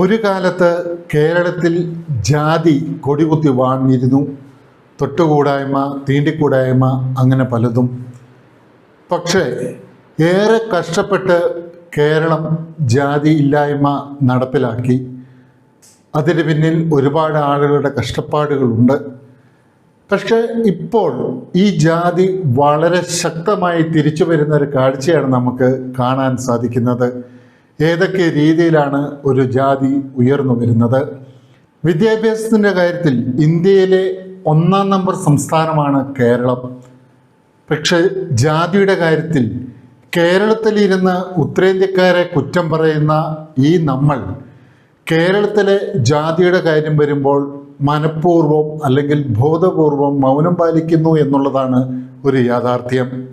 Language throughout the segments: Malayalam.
ഒരു കാലത്ത് കേരളത്തിൽ ജാതി കൊടികുത്തി വാണിരുന്നു. തൊട്ടുകൂടായ്മ തീണ്ടിക്കൂടായ്മ അങ്ങനെ പലതും. പക്ഷേ ഏറെ കഷ്ടപ്പെട്ട് കേരളം ജാതി ഇല്ലായ്മ നടപ്പിലാക്കി. അതിന് പിന്നിൽ ഒരുപാട് ആളുകളുടെ കഷ്ടപ്പാടുകളുണ്ട്. പക്ഷേ ഇപ്പോൾ ഈ ജാതി വളരെ ശക്തമായി തിരിച്ചു വരുന്ന ഒരു കാഴ്ചയാണ് നമുക്ക് കാണാൻ സാധിക്കുന്നത്. ഏതൊക്കെ രീതിയിലാണ് ഒരു ജാതി ഉയർന്നു വരുന്നത്? വിദ്യാഭ്യാസത്തിന്റെ കാര്യത്തിൽ ഇന്ത്യയിലെ ഒന്നാം നമ്പർ സംസ്ഥാനമാണ് കേരളം. പക്ഷെ ജാതിയുടെ കാര്യത്തിൽ കേരളത്തിലിരുന്ന് ഉത്തരേന്ത്യക്കാരെ കുറ്റം പറയുന്ന ഈ നമ്മൾ കേരളത്തിലെ ജാതിയുടെ കാര്യം വരുമ്പോൾ മനഃപൂർവം അല്ലെങ്കിൽ ബോധപൂർവം മൗനം പാലിക്കുന്നു എന്നുള്ളതാണ് ഒരു യാഥാർത്ഥ്യം.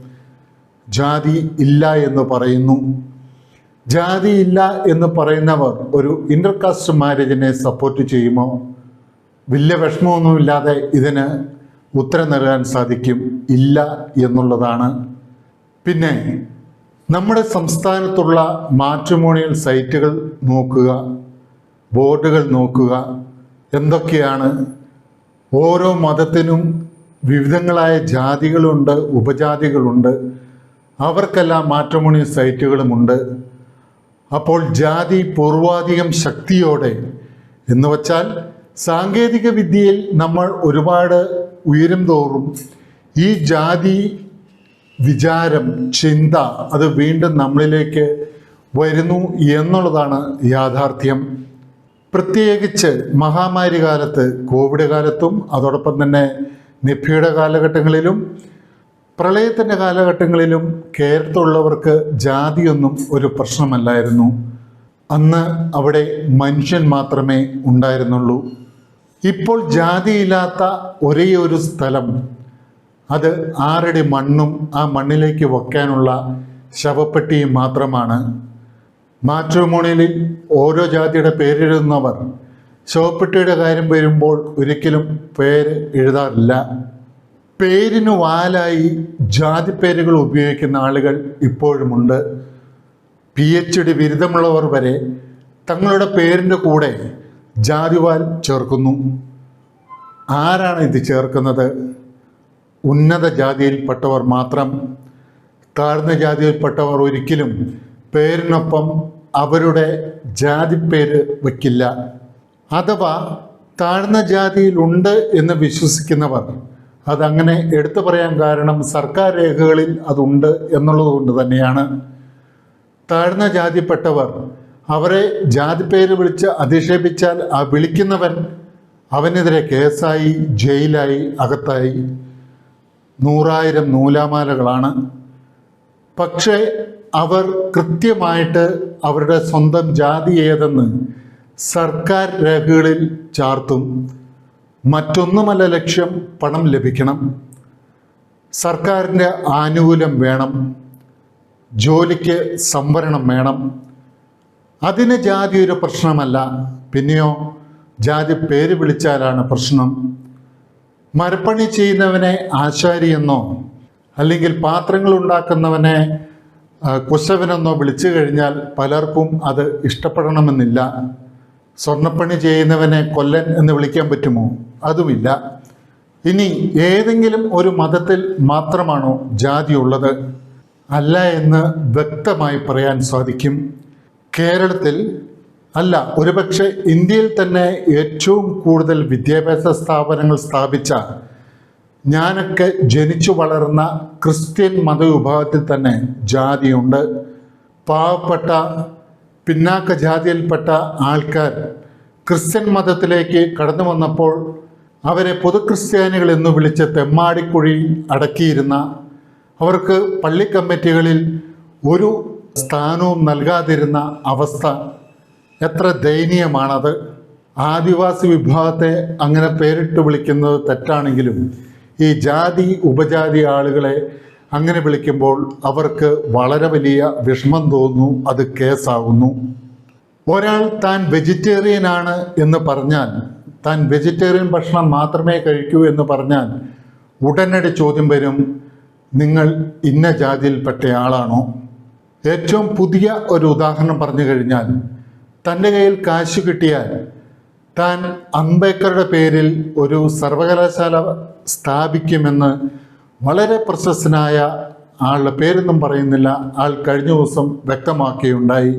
ജാതി ഇല്ല എന്ന് പറയുന്നു. ജാതി ഇല്ല എന്ന് പറയുന്നവർ ഒരു ഇന്റർകാസ്റ്റ് മാരേജിനെ സപ്പോർട്ട് ചെയ്യുമോ? വലിയ വിഷമമൊന്നുമില്ലാതെ ഇതിന് ഉത്തരം നൽകാൻ സാധിക്കും. ഇല്ല എന്നുള്ളതാണ്. പിന്നെ നമ്മുടെ സംസ്ഥാനത്തുള്ള മാട്രിമോണിയൽ സൈറ്റുകൾ നോക്കുക ബോർഡുകൾ നോക്കുക എന്തൊക്കെയാണ്? ഓരോ മതത്തിനും വിവിധങ്ങളായ ജാതികളുണ്ട് ഉപജാതികളുണ്ട്. അവർക്കെല്ലാം മാട്രിമോണിയൽ സൈറ്റുകളുമുണ്ട് അപ്പോൾ ജാതി പൂർവാധികം ശക്തിയോടെ എന്ന് വച്ചാൽ സാങ്കേതിക വിദ്യയിൽ നമ്മൾ ഒരുപാട് ഉയരും തോറും ഈ ജാതി വിചാരം ചിന്ത അത് വീണ്ടും നമ്മളിലേക്ക് വരുന്നു എന്നുള്ളതാണ് യാഥാർത്ഥ്യം. പ്രത്യേകിച്ച് മഹാമാരി കാലത്ത് കോവിഡ് കാലത്തും അതോടൊപ്പം തന്നെ നിഫയുടെ കാലഘട്ടങ്ങളിലും പ്രളയത്തിന്റെ കാലഘട്ടങ്ങളിലും കേരളത്തിലുള്ളവർക്ക് ജാതിയൊന്നും ഒരു പ്രശ്നമല്ലായിരുന്നു. അന്ന് അവിടെ മനുഷ്യൻ മാത്രമേ ഉണ്ടായിരുന്നുള്ളൂ. ഇപ്പോൾ ജാതിയില്ലാത്ത ഒരേ ഒരു സ്ഥലം അത് ആറടി മണ്ണും ആ മണ്ണിലേക്ക് വയ്ക്കാനുള്ള ശവപ്പെട്ടിയും മാത്രമാണ്. മാട്രിമോണിയലിൽ ഓരോ ജാതിയുടെ പേരെഴുതുന്നവർ ശവപ്പെട്ടിയുടെ കാര്യം വരുമ്പോൾ ഒരിക്കലും പേര് എഴുതാറില്ല. പേരിന് വാലായി ജാതി പേരുകൾ ഉപയോഗിക്കുന്ന ആളുകൾ ഇപ്പോഴുമുണ്ട്. പി എച്ച് ഡി ബിരുദമുള്ളവർ വരെ തങ്ങളുടെ പേരിന്റെ കൂടെ ജാതിവാൽ ചേർക്കുന്നു. ആരാണ് ഇത് ചേർക്കുന്നത്? ഉന്നത ജാതിയിൽപ്പെട്ടവർ മാത്രം. താഴ്ന്ന ജാതിയിൽപ്പെട്ടവർ ഒരിക്കലും പേരിനൊപ്പം അവരുടെ ജാതിപ്പേര് വയ്ക്കില്ല. അഥവാ താഴ്ന്ന ജാതിയിലുണ്ട് എന്ന് വിശ്വസിക്കുന്നവർ അതങ്ങനെ എടുത്തു പറയാൻ കാരണം സർക്കാർ രേഖകളിൽ അതുണ്ട് എന്നുള്ളത് കൊണ്ട് തന്നെയാണ്. താഴ്ന്ന ജാതിപ്പെട്ടവർ അവരെ ജാതിപ്പേര് വിളിച്ച് അധിക്ഷേപിച്ചാൽ ആ വിളിക്കുന്നവൻ അവനെതിരെ കേസായി ജയിലായി അകത്തായി. നൂറായിരം നൂലാമാലകളാണ്. പക്ഷേ അവർ കൃത്യമായിട്ട് അവരുടെ സ്വന്തം ജാതി ഏതെന്ന് സർക്കാർ രേഖകളിൽ ചാർത്തും. മറ്റൊന്നുമല്ല ലക്ഷ്യം പണം ലഭിക്കണം. സർക്കാരിന്റെ ആനുകൂല്യം വേണം. ജോലിക്ക് സംവരണം വേണം. അതിന് ജാതി ഒരു പ്രശ്നമല്ല. പിന്നെയോ ജാതി പേര് വിളിച്ചാലാണ് പ്രശ്നം. മരപ്പണി ചെയ്യുന്നവനെ ആശാരി എന്നോ അല്ലെങ്കിൽ പാത്രങ്ങൾ ഉണ്ടാക്കുന്നവനെ കുശവനെന്നോ വിളിച്ചു കഴിഞ്ഞാൽ പലർക്കും അത് ഇഷ്ടപ്പെടണമെന്നില്ല. സ്വർണപ്പണി ചെയ്യുന്നവനെ കൊല്ലൻ എന്ന് വിളിക്കാൻ പറ്റുമോ? അതുമില്ല. ഇനി ഏതെങ്കിലും ഒരു മതത്തിൽ മാത്രമാണോ ജാതി ഉള്ളത് അല്ല എന്ന് വ്യക്തമായി പറയാൻ സാധിക്കും. കേരളത്തിൽ അല്ല ഒരുപക്ഷെ ഇന്ത്യയിൽ തന്നെ ഏറ്റവും കൂടുതൽ വിദ്യാഭ്യാസ സ്ഥാപനങ്ങൾ സ്ഥാപിച്ച ഞാനൊക്കെ ജനിച്ചു വളർന്ന ക്രിസ്ത്യൻ മതവിഭാഗത്തിൽ തന്നെ ജാതിയുണ്ട്. പാവപ്പെട്ട പിന്നാക്ക ജാതിയിൽപ്പെട്ട ആൾക്കാർ ക്രിസ്ത്യൻ മതത്തിലേക്ക് കടന്നു വന്നപ്പോൾ അവരെ പൊതുക്രിസ്ത്യാനികൾ എന്ന് വിളിച്ച് തെമ്മാടിക്കുഴി അടക്കിയിരുന്ന അവർക്ക് പള്ളി കമ്മിറ്റികളിൽ ഒരു സ്ഥാനവും നൽകാതിരുന്ന അവസ്ഥ എത്ര ദയനീയമാണത്. ആദിവാസി വിഭാഗത്തെ അങ്ങനെ പേരിട്ട് വിളിക്കുന്നത് തെറ്റാണെങ്കിലും ഈ ജാതി ഉപജാതി ആളുകളെ അങ്ങനെ വിളിക്കുമ്പോൾ അവർക്ക് വളരെ വലിയ വിഷമം തോന്നുന്നു അത് കേസാകുന്നു ഒരാൾ താൻ വെജിറ്റേറിയൻ ആണ് എന്ന് പറഞ്ഞാൽ താൻ വെജിറ്റേറിയൻ ഭക്ഷണം മാത്രമേ കഴിക്കൂ എന്ന് പറഞ്ഞാൽ ഉടനടി ചോദ്യം വരും നിങ്ങൾ ഇന്ന ജാതിയിൽപ്പെട്ടയാളാണോ ഏറ്റവും പുതിയ ഒരു ഉദാഹരണം പറഞ്ഞു കഴിഞ്ഞാൽ തന്റെ കയ്യിൽ കാശ് കിട്ടിയാൽ താൻ അംബേദ്കറുടെ പേരിൽ ഒരു സർവകലാശാല സ്ഥാപിക്കുമെന്ന് വളരെ പ്രശസ്തനായ ആളുടെ പേരൊന്നും പറയുന്നില്ല. ആൾ കഴിഞ്ഞ ദിവസം വ്യക്തമാക്കുകയുണ്ടായി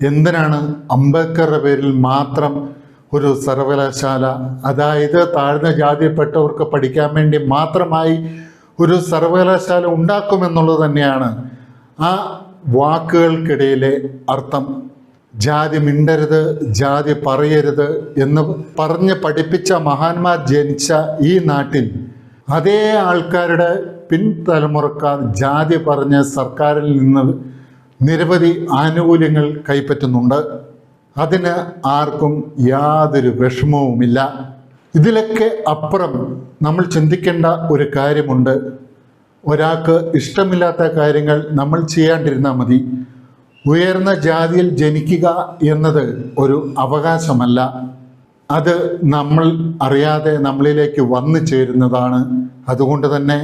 എന്തിനാണ് അംബേദ്കറുടെ പേരിൽ മാത്രം ഒരു സർവകലാശാല അതായത് താഴ്ന്ന ജാതിയിൽപ്പെട്ടവർക്ക് പഠിക്കാൻ വേണ്ടി മാത്രമായി ഒരു സർവകലാശാല ഉണ്ടാക്കുമെന്നുള്ളത് തന്നെയാണ് ആ വാക്കുകൾക്കിടയിലെ അർത്ഥം. ജാതി മിണ്ടരുത് ജാതി പറയരുത് എന്ന് പറഞ്ഞ് പഠിപ്പിച്ച മഹാന്മാർ ജനിച്ച ഈ നാട്ടിൽ അതേ ആൾക്കാരുടെ പിൻതലമുറക്കാർ ജാതി പറഞ്ഞ് സർക്കാരിൽ നിന്ന് നിരവധി ആനുകൂല്യങ്ങൾ കൈപ്പറ്റുന്നുണ്ട്. അതിന് ആർക്കും യാതൊരു വിഷമവുമില്ല. ഇതിലൊക്കെ അപ്പുറം നമ്മൾ ചിന്തിക്കേണ്ട ഒരു കാര്യമുണ്ട്. ഒരാൾക്ക് ഇഷ്ടമില്ലാത്ത കാര്യങ്ങൾ നമ്മൾ ചെയ്യാണ്ടിരുന്നാൽ മതി. ഉയർന്ന ജാതിയിൽ ജനിക്കുക എന്നത് ഒരു അവകാശമല്ല. അത് നമ്മൾ അറിയാതെ നമ്മളിലേക്ക് വന്നു ചേരുന്നതാണ്. അതുകൊണ്ട് തന്നെ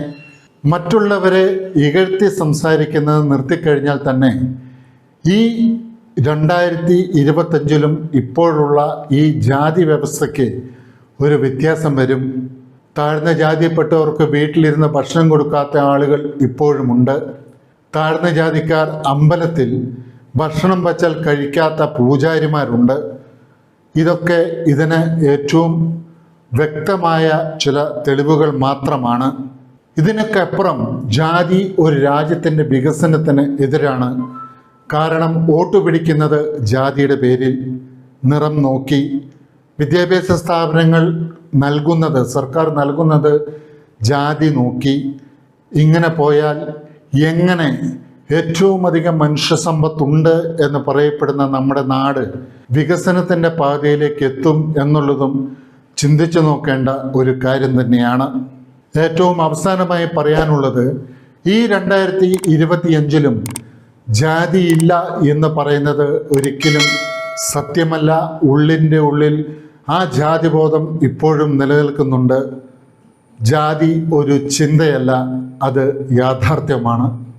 മറ്റുള്ളവരെ ഇകഴ്ത്തി സംസാരിക്കുന്നത് നിർത്തിക്കഴിഞ്ഞാൽ തന്നെ ഈ രണ്ടായിരത്തി ഇരുപത്തഞ്ചിലും ഇപ്പോഴുള്ള ഈ ജാതി വ്യവസ്ഥയ്ക്ക് ഒരു വ്യത്യാസം വരും. താഴ്ന്ന ജാതിയിൽപ്പെട്ടവർക്ക് വീട്ടിലിരുന്ന് ഭക്ഷണം കൊടുക്കാത്ത ആളുകൾ ഇപ്പോഴുമുണ്ട് താഴ്ന്ന ജാതിക്കാർ അമ്പലത്തിൽ ഭക്ഷണം വച്ചാൽ കഴിക്കാത്ത പൂജാരിമാരുണ്ട്. ഇതൊക്കെ ഇതിന് ഏറ്റവും വ്യക്തമായ ചില തെളിവുകൾ മാത്രമാണ്. ഇതിനൊക്കെ അപ്പുറം ജാതി ഒരു രാജ്യത്തിന്റെ വികസനത്തിന് എതിരാണ്. കാരണം വോട്ട് പിടിക്കുന്നത് ജാതിയുടെ പേരിൽ നിറം നോക്കി വിദ്യാഭ്യാസ സ്ഥാപനങ്ങൾ നൽകുന്നത് സർക്കാർ നൽകുന്നത് ജാതി നോക്കി. ഇങ്ങനെ പോയാൽ എങ്ങനെ ഏറ്റവും അധികം മനുഷ്യസമ്പത്തുണ്ട് എന്ന് പറയപ്പെടുന്ന നമ്മുടെ നാട് വികസനത്തിന്റെ പാതയിലേക്ക് എത്തും എന്നുള്ളതും ചിന്തിച്ചു നോക്കേണ്ട ഒരു കാര്യം തന്നെയാണ്. ഏറ്റവും അവസാനമായി പറയാനുള്ളത് ഈ രണ്ടായിരത്തി ഇരുപത്തിയഞ്ചിലും ജാതിയില്ല എന്ന് പറയുന്നത് ഒരിക്കലും സത്യമല്ല. ഉള്ളിന്റെ ഉള്ളിൽ ആ ജാതിബോധം ഇപ്പോഴും നിലനിൽക്കുന്നുണ്ട്. ജാതി ഒരു ചിന്തയല്ല അത് യാഥാർത്ഥ്യമാണ്.